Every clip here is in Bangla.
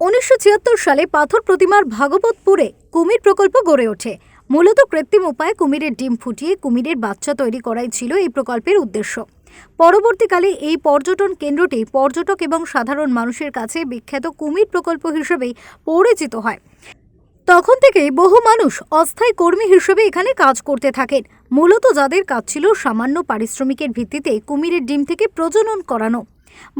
উনিশশো ছিয়াত্তর সালে পাথর প্রতিমার ভাগবতপুরে কুমির প্রকল্প গড়ে ওঠে। মূলত কৃত্রিম উপায়ে কুমিরের ডিম ফুটিয়ে কুমিরের বাচ্চা তৈরি করাই ছিল এই প্রকল্পের উদ্দেশ্য। পরবর্তীকালে এই পর্যটন কেন্দ্রটি পর্যটক এবং সাধারণ মানুষের কাছে বিখ্যাত কুমির প্রকল্প হিসেবেই পরিচিত হয়। তখন থেকেই বহু মানুষ অস্থায়ী কর্মী হিসেবে এখানে কাজ করতে থাকেন। মূলত যাদের কাজ ছিল সামান্য পারিশ্রমিকের ভিত্তিতে কুমিরের ডিম থেকে প্রজনন করানো।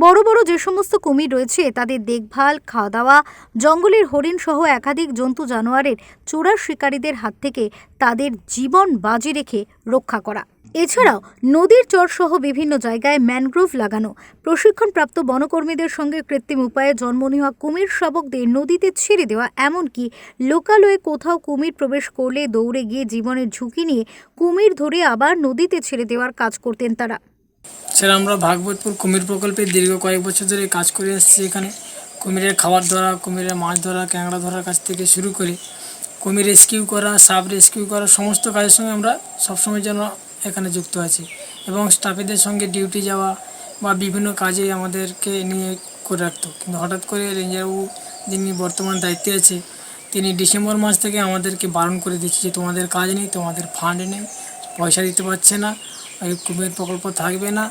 বড় বড় যে সমস্ত কুমির রয়েছে, তাদের দেখভাল খাওয়া দাওয়া জঙ্গলের হরিণ সহ একাধিক জন্তু জানোয়ারের চোরা শিকারীদের হাত থেকে তাদের জীবন বাজি রেখে রক্ষা করা। এছাড়াও নদীর চরসহ বিভিন্ন জায়গায় ম্যানগ্রোভ লাগানো। প্রশিক্ষণপ্রাপ্ত বনকর্মীদের সঙ্গে কৃত্রিম উপায়ে জন্ম নেওয়া কুমির শাবকদের নদীতে ছেড়ে দেওয়া, এমনকি লোকালয়ে কোথাও কুমির প্রবেশ করলে দৌড়ে গিয়ে জীবনের ঝুঁকি নিয়ে কুমির ধরে আবার নদীতে ছেড়ে দেওয়ার কাজ করতেন তারা। স্যার, আমরা ভাগবতপুর কুমির প্রকল্পে দীর্ঘ কয়েক বছর ধরে কাজ করে আসছি এখানে। কুমিরের খাবার ধরা, কুমিরের মাছ ধরা, ক্যাংড়া ধরার কাছ থেকে শুরু করে কুমির রেস্কিউ করা সাব রেস্কিউ করা, সমস্ত কাজের সঙ্গে আমরা সবসময় যেন এখানে যুক্ত আছি এবং স্টাফেদের সঙ্গে ডিউটি যাওয়া বা বিভিন্ন কাজে আমাদেরকে নিয়ে করে রাখতো। কিন্তু হঠাৎ করে রেঞ্জারবাবু যিনি বর্তমান দায়িত্বে আছে, তিনি ডিসেম্বর মাস থেকে আমাদেরকে বারণ করে দিচ্ছে যে তোমাদের কাজ নেই, তোমাদের ফান্ড নেই, পয়সা দিতে পারছে না। এই কুমির প্রকল্প থাকবে না,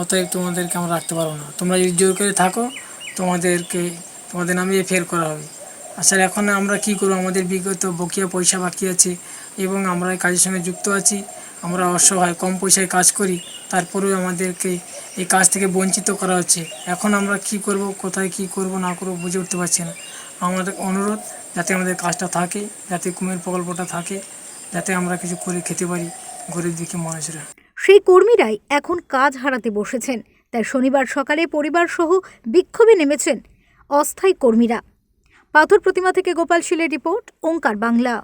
অতএব তোমাদেরকে আমরা রাখতে পারব না। তোমরা যদি জোর করে থাকো, তোমাদেরকে, তোমাদের নামে ফের করা হবে। আসলে এখন আমরা কি করব? আমাদের বিগত বকিয়া পয়সা বাকি আছে এবং আমরা এই কাজের সঙ্গে যুক্ত আছি। আমরা অসহায়, কম পয়সায় কাজ করি, তারপরেও আমাদেরকে এই কাজ থেকে বঞ্চিত করা হচ্ছে। এখন আমরা কি করব? কোথায় কি করব? না করব বুঝে উঠতে পারছি না। আমাদের অনুরোধ, যাতে আমাদের কাজটা থাকে, যাতে কুমির প্রকল্পটা থাকে, যাতে আমরা কিছু করে খেতে পারি গরিব দিকে মানুষরা। সেই কর্মীরাই এখন কাজ হারাতে বসেছেন। তাই শনিবার সকালে পরিবার সহ বিক্ষোভে নেমেছেন অস্থায়ী কর্মীরা। পাথর প্রতিমা থেকে গোপাল শিলের রিপোর্ট, ওঙ্কার বাংলা।